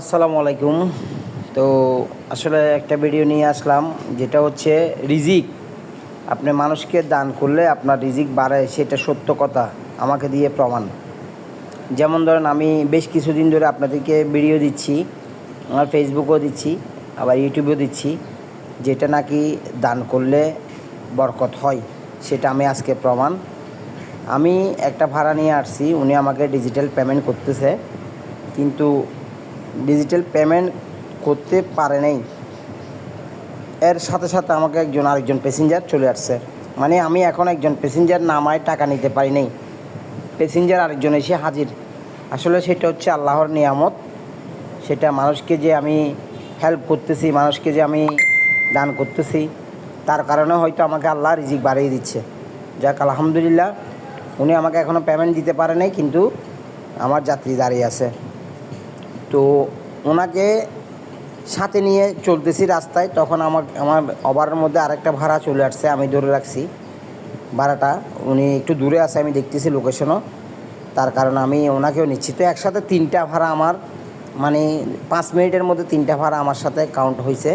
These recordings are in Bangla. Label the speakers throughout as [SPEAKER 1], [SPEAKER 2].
[SPEAKER 1] আসসালামু আলাইকুম। তো আসলে একটা ভিডিও নিয়ে আসলাম, যেটা হচ্ছে রিজিক। আপনি মানুষকে দান করলে আপনার রিজিক বাড়ায়, সেটা সত্য কথা, আমাকে দিয়ে প্রমাণ। যেমন ধরেন, আমি বেশ কিছুদিন ধরে আপনাদেরকে ভিডিও দিচ্ছি, আমার ফেসবুকও দিচ্ছি, আবার ইউটিউবেও দিচ্ছি, যেটা নাকি দান করলে বরকত হয়, সেটা আমি আজকে প্রমাণ। আমি একটা ভাড়া নিয়ে আসছি, উনি আমাকে ডিজিটাল পেমেন্ট করতেছে, কিন্তু ডিজিটাল পেমেন্ট করতে পারে নাই। এর সাথে সাথে আমাকে একজন আরেকজন প্যাসেঞ্জার চলে আসছে। মানে আমি এখন একজন প্যাসেঞ্জার নামায় টাকা নিতে পারি নাই। প্যাসেঞ্জার আরেকজন এসে হাজির। আসলে সেটা হচ্ছে আল্লাহর নিয়ামত। সেটা মানুষকে যে আমি হেল্প করতেছি, মানুষকে যে আমি দান করতেছি, তার কারণে হয়তো আমাকে আল্লাহ রিজিক বাড়িয়ে দিচ্ছে। যাক, আলহামদুলিল্লাহ, উনি আমাকে এখনও পেমেন্ট দিতে পারে নাই, কিন্তু আমার যাত্রী দাঁড়িয়ে আছে। তো ওনাকে সাথে নিয়ে চলতেছি রাস্তায়। তখন আমার আমার ওভারের মধ্যে আরেকটা ভাড়া চলে আসছে, আমি ধরে রাখছি ভাড়াটা। উনি একটু দূরে আছে, আমি দেখতেছি লোকেশনও তার কারণ আমি ওনাকেও নিচ্ছি। তো একসাথে তিনটা ভাড়া আমার মানে পাঁচ মিনিটের মধ্যে তিনটা ভাড়া আমার সাথে কাউন্ট হয়েছে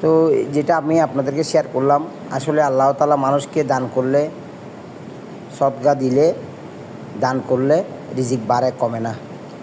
[SPEAKER 1] তো যেটা আমি আপনাদেরকে শেয়ার করলাম, আসলে আল্লাহ তালা মানুষকে দান করলে, সদগা দিলে, দান করলে রিজিক বাড়ে, কমে না।